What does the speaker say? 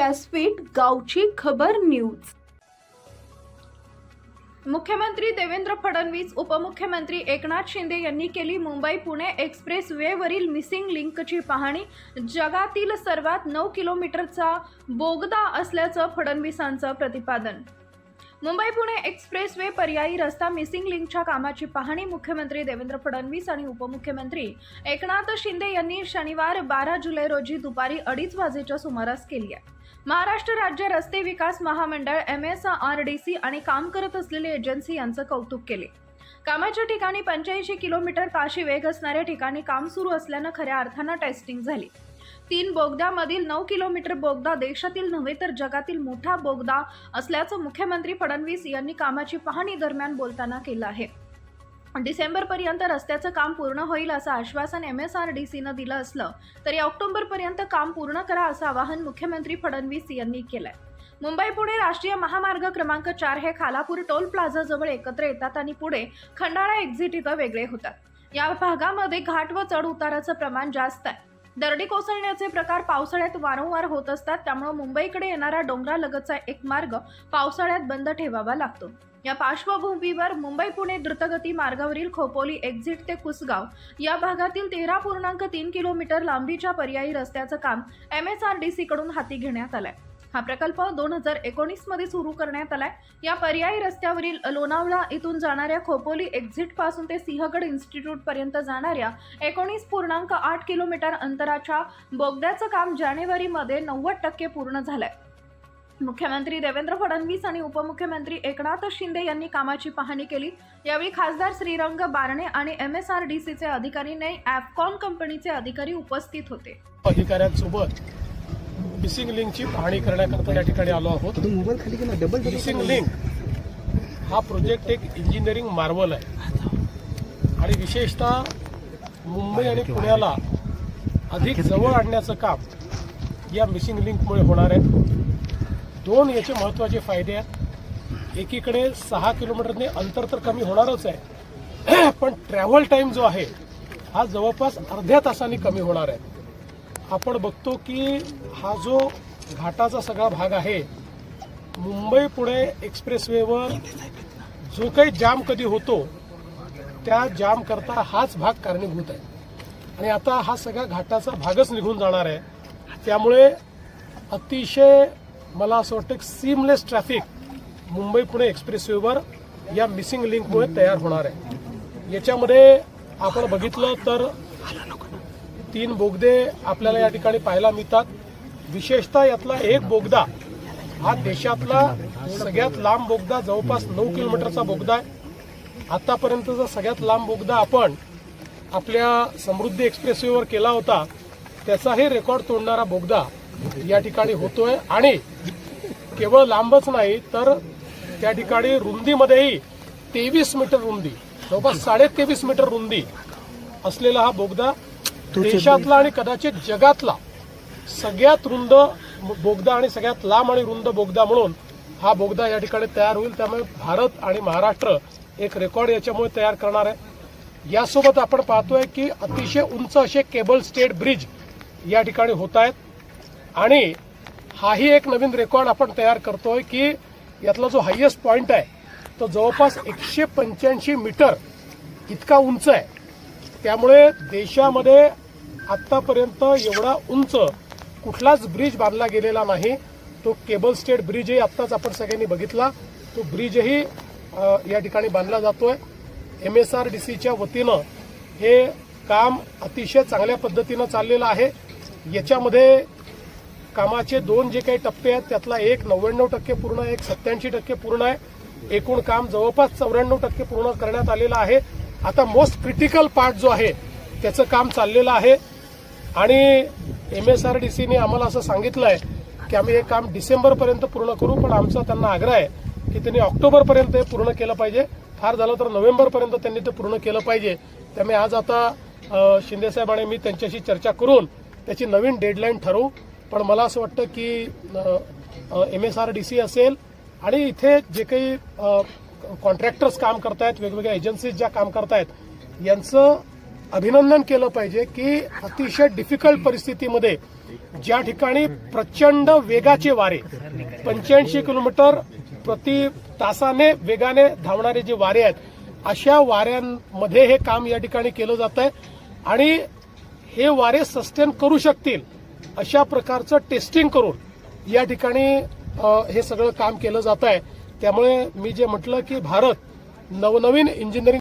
व्यासपीठ गावची खबर न्यूज. मुख्यमंत्री देवेंद्र फडणवीस उपमुख्यमंत्री एकनाथ शिंदे यांनी केली मुंबई पुणे एक्सप्रेस वेवरील मिसिंग लिंकची पाहणी. जगातील सर्वात नऊ किलोमीटरचा बोगदा असल्याचं फडणवीसांचं प्रतिपादन. मुंबई पुणे एक्सप्रेस वे पर्यायी रस्ता मिसिंग लिंकच्या कामाची पाहणी मुख्यमंत्री देवेंद्र फडणवीस आणि उपमुख्यमंत्री एकनाथ शिंदे यांनी शनिवार बारा जुलै रोजी दुपारी अडीच वाजेच्या सुमारास केली आहे. महाराष्ट्र राज्य रस्ते विकास महामंडळ M S R D C आणि काम करत असलेली एजन्सी यांचं कौतुक केले. कामाच्या ठिकाणी पंच्याऐंशी किलोमीटर ताशी वेग असणाऱ्या ठिकाणी काम सुरू असल्यानं खऱ्या अर्थानं टेस्टिंग झाली. तीन बोगद्यामधील नऊ किलोमीटर बोगदा देशातील नव्हे तर जगातील मोठा बोगदा असल्याचं मुख्यमंत्री फडणवीस यांनी कामाची पाहणी दरम्यान बोलताना केलं आहे. डिसेंबरपर्यंत रस्त्याचं काम पूर्ण होईल असं आश्वासन एम एस आर डी सीनं दिलं असलं तरी ऑक्टोबरपर्यंत काम पूर्ण करा असं आवाहन मुख्यमंत्री फडणवीस यांनी केलंय. मुंबई पुणे राष्ट्रीय महामार्ग क्रमांक चार हे खालापूर टोल प्लाझाजवळ एकत्र येतात आणि पुढे खंडाळा एक्झिट इथं वेगळे होतात. या भागामध्ये घाट व चढ उताराचं प्रमाण जास्त आहे. दरडी कोसळण्याचे प्रकार पावसाळ्यात वारंवार होत असतात त्यामुळे मुंबईकडे येणारा डोंगरालगतचा एक मार्ग पावसाळ्यात बंद ठेवावा लागतो. या पार्श्वभूमीवर मुंबई पुणे द्रुतगती मार्गावरील खोपोली एक्झिट ते कुसगाव या भागातील तेरा पूर्णांक तीन किलोमीटर लांबीच्या पर्यायी रस्त्याचं काम एम एस आर डी सीकडून हाती घेण्यात आलंय. हा प्रकल्प दोन हजार एकोणीसमध्ये सुरू करण्यात आलाय. या पर्यायी रस्त्यावरील लोणावळा इथून जाणाऱ्या खोपोली एक्झिटपासून ते सिंहगड इन्स्टिट्यूट पर्यंत जाणाऱ्या एकोणीस पूर्णांक आठ किलोमीटर अंतराच्या बोगद्याचं काम जानेवारीमध्ये नव्वद टक्के पूर्ण झालंय. मुख्यमंत्री देवेंद्र फडणवीस आणि उपमुख्यमंत्री एकनाथ शिंदे यांनी कामाची पाहणी केली. यावेळी खासदार श्रीरंग बारणे आणि एम एस आर डी सीचे अधिकारी नाही ॲफकॉन कंपनीचे अधिकारी उपस्थित होते. अधिकाऱ्यांसोबत मिसिंग लिंकची पाहणी करण्याकरता या ठिकाणी आलो आहोत. डबल मिसिंग लिंक हा प्रोजेक्ट एक इंजिनिअरिंग मार्वल आहे. आणि विशेषतः मुंबई आणि पुण्याला अधिक जवळ आणण्याचं काम या मिसिंग लिंकमुळे होणार आहे. दोन याचे महत्त्वाचे फायदे आहेत. एकीकडे सहा किलोमीटरने अंतर तर कमी होणारच आहे. पण ट्रॅव्हल टाईम जो आहे हा जवळपास अर्ध्या तासाने कमी होणार आहे. आपण बघतो की हा जो घाटाचा सगळा भाग आहे मुंबई पुणे एक्सप्रेसवेवर जो काही जाम कधी होतो त्या जाम करता हाच भाग कारणीभूत आहे. आणि आता हा सगळा घाटाचा भागच निघून जाणार आहे. त्यामुळे अतिशय मला असं वाटतं सीमलेस ट्रॅफिक मुंबई पुणे एक्सप्रेसवेवर या मिसिंग लिंकमुळे तयार होणार आहे. याच्यामध्ये आपण बघितलं तर तीन बोगदे आपल्याला या ठिकाणी पाहायला मिळतात. विशेषतः यातला एक बोगदा हा देशातला सगळ्यात लांब बोगदा जवळपास नऊ किलोमीटरचा बोगदा आहे. आतापर्यंतचा सगळ्यात लांब बोगदा आपण आपल्या समृद्धी एक्सप्रेसवेवर केला होता त्याचाही रेकॉर्ड तोडणारा बोगदा या ठिकाणी होतोय. आणि केवळ लांबच नाही तर त्या ठिकाणी रुंदीमध्येही तेवीस मीटर रुंदी जवळपास साडे तेवीस मीटर रुंदी असलेला हा बोगदा देशातला आणि कदाचित जगातला सगळ्यात रुंद बोगदा आणि सगळ्यात लांब आणि रुंद बोगदा म्हणून हा बोगदा या ठिकाणी तयार होईल. त्यामुळे भारत आणि महाराष्ट्र एक रेकॉर्ड याच्यामुळे तयार करणार आहे. यासोबत आपण पाहतोय की अतिशय उंच असे केबल स्टेट ब्रिज या ठिकाणी होत आहेत. आणि हाही एक नवीन रेकॉर्ड आपण तयार करतोय की यातला जो हायएस्ट पॉईंट आहे तो जवळपास एकशे पंच्याऐंशी मीटर इतका उंच आहे. त्यामुळे देशामध्ये आत्तापर्यंत एवढा उंच कुठलाच ब्रिज बांधला गेलेला नाही. तो केबल स्टेट ब्रिजही आत्ताच आपण सगळ्यांनी बघितला. तो ब्रिजही या ठिकाणी बांधला जातोय. एम एस आर डी सीच्या वतीनं हे काम अतिशय चांगल्या पद्धतीनं चाललेलं आहे. याच्यामध्ये कामाचे दोन जे काही टप्पे आहेत त्यातला एक नव्याण्णव टक्के पूर्ण आहे एक सत्याऐंशी टक्के पूर्ण आहे. एकूण काम जवळपास चौऱ्याण्णव टक्के पूर्ण करण्यात आलेलं आहे. आता मोस्ट क्रिटिकल पार्ट जो आहे त्याचं काम चाललेलं आहे. आणि एम एस आर डी सीने आम्हाला असं सांगितलं आहे की आम्ही हे काम डिसेंबरपर्यंत पूर्ण करू पण आमचा त्यांना आग्रह आहे की त्यांनी ऑक्टोबरपर्यंत हे पूर्ण केलं पाहिजे. फार झालं तर नोव्हेंबरपर्यंत त्यांनी ते पूर्ण केलं पाहिजे. त्यामुळे आज आता शिंदेसाहेब आणि मी त्यांच्याशी चर्चा करून त्याची नवीन डेडलाईन ठरवू. पण मला असं वाटतं की M S R D C असेल आणि इथे जे काही कॉन्ट्रॅक्टर्स काम करतायत वेगवेगळ्या एजन्सीज ज्या काम करतायत यांचं अभिनंदन केलं पाहिजे की अतिशय डिफिकल्ट परिस्थितीमध्ये ज्या ठिकाणी प्रचंड वेगाचे वारे पंच्याऐंशी किलोमीटर प्रति तासाने वेगाने धावणारे जे वारे आहेत अशा वाऱ्यांमध्ये हे काम या ठिकाणी केलं जात आहे आणि हे वारे सस्टेन करू शकतील अशा प्रकारचं टेस्टिंग करून या ठिकाणी हे सगळं काम केलं जात आहे त्यामुळे मी जे म्हटलं की भारत नवनवीन इंजिनिअरिंग